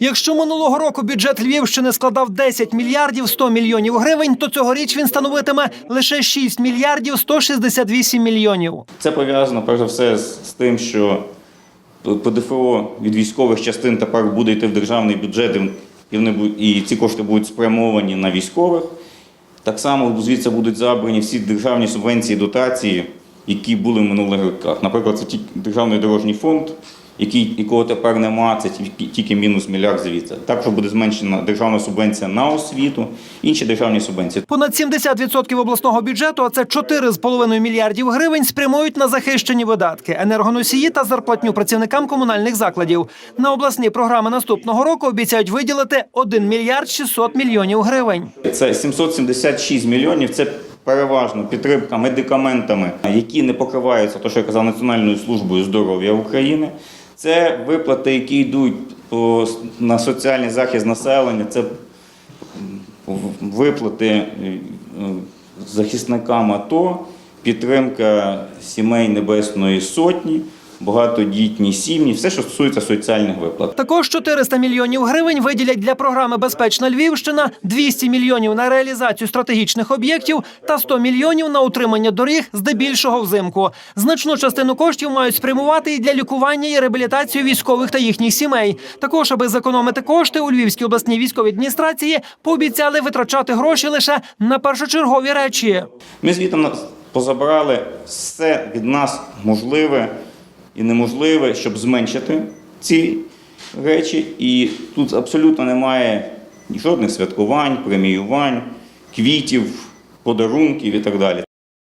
Якщо минулого року бюджет Львівщини складав 10 мільярдів 100 мільйонів гривень, то цьогоріч він становитиме лише 6 мільярдів 168 мільйонів. Це пов'язано перш за все з, тим, що ПДФО від військових частин тепер буде йти в державний бюджет, і, вони, і ці кошти будуть спрямовані на військових. Так само звідси будуть забрані всі державні субвенції, дотації, які були в минулих роках. Наприклад, це тільки державний дорожній фонд, який, якого тепер нема, це тільки, мінус мільярд звідси. Також буде зменшена державна субвенція на освіту, інші державні субвенції. Понад 70% обласного бюджету, а це 4,5 мільярдів гривень, спрямують на захищені видатки, енергоносії та зарплатню працівникам комунальних закладів. На обласні програми наступного року обіцяють виділити 1 мільярд 600 мільйонів гривень. Це 776 мільйонів. Це переважно підтримка медикаментами, які не покриваються, то що я казав, Національною службою здоров'я України. Це виплати, які йдуть на соціальний захист населення. Це виплати е, захисникам АТО, підтримка сімей Небесної Сотні, багатодітні сім'ї, все, що стосується соціальних виплат. Також 400 мільйонів гривень виділять для програми Безпечна Львівщина, 200 мільйонів на реалізацію стратегічних об'єктів та 100 мільйонів на утримання доріг, здебільшого взимку. Значну частину коштів мають спрямувати і для лікування і реабілітацію військових та їхніх сімей. Також, аби зекономити кошти, у Львівській обласній військовій адміністрації пообіцяли витрачати гроші лише на першочергові речі. Ми звідти нас позабрали все від нас можливе і неможливе, щоб зменшити ці речі. І тут абсолютно немає жодних святкувань, преміювань, квітів, подарунків і так далі.